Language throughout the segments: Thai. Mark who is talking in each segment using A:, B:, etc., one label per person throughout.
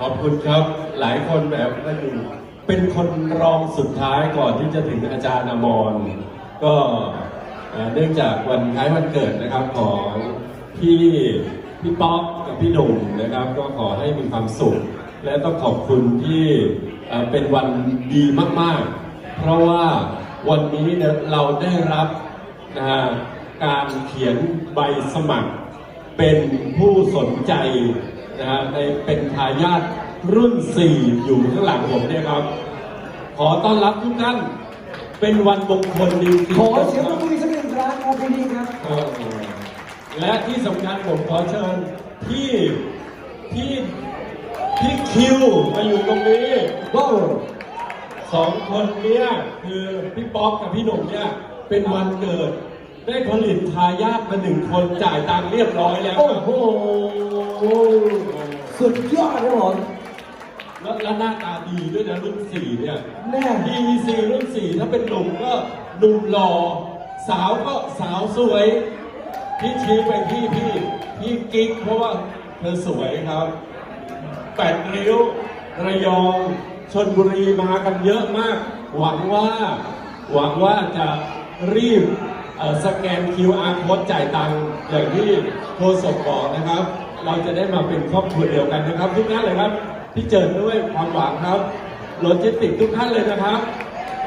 A: ขอบคุณครับหลายคนแบบว่าอยู่เป็นคนรองสุดท้ายก่อนที่จะถึงอาจารย์อมรก็เนื่องจากวันคล้ายวันเกิดนะครับของพี่พี่ป๊อกกับพี่หนุ่มนะครับ ก็ขอให้มีความสุข และต้องขอบคุณที่เป็นวันดีมากๆ เพราะว่าวันนี้เราได้รับการเขียนใบสมัคร เป็นผู้สนใจนะฮะในเป็นทายาทรุ่น 4 อยู่ข้างหลังผมเนี่ยครับ ขอต้อนรับทุกท่านเป็นวันมงคลจริงๆ
B: ขอเสียงปรบมืออีกสักหนึ่งครั้งครับพี่นี่ครับ
A: เออและที่สำคัญผมขอเชิญพี่พี่พี่คิวมาอยู่ตรงนี้
B: ว้าว
A: สองคนเนี้ยคือพี่ป๊อกกับพี่หนุ่มเนี่ยเป็นวันเกิด ได้ผลิตทายาทมาหนึ่งคนจ่ายตังค์เรียบร้อยแล้ว
B: โอ้
A: ครับ
B: โห สุดยอดครับผม
A: แล้วแล้วหน้าตาดีด้วยนะรุ่นสี่เนี่ย
B: แน่
A: DVC รุ่นสี่ถ้าเป็นหนุ่มก็หนุ่มหล่อสาวก็สาวสวย พี่ชี้ไปที่พี่พี่กิ๊กเพราะว่าเธอสวยครับแปดริ้ว ระยองชนบุรีมากันเยอะมาก หวังว่า หวังว่าจะรีบเอ่อ สแกน QR code จ่ายตังค์อย่างที่โฆษกบอกนะครับ เราจะได้มาเป็นครอบครัวเดียวกันนะครับ ทุกท่านเลยครับพี่เจิดด้วยความหวังครับโลจิสติกทุกท่านเลยนะครับ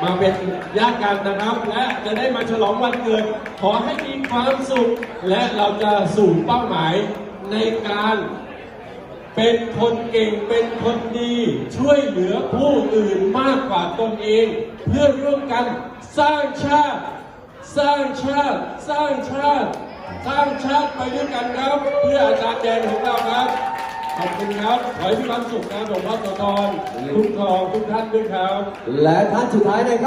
A: มาเป็นญาติกันนะครับ และจะได้มาฉลองวันเกิด ขอให้มีความสุข และเราจะสู่เป้าหมายในการเป็นคนเก่งเป็นคนดี ช่วยเหลือผู้อื่นมากกว่าตนเอง เพื่อร่วมกันสร้างชาติ สร้างชาติ สร้างชาติ สร้างชาติไปด้วยกันครับ เพื่ออาจารย์แดงของเราครับ ขอบคุณครับ ขอให้มีความสุขนะหลวงพ่อโสธรคุ้มครองทุกท่านด้วยครับ
B: และท่านสุดท้ายนะครับ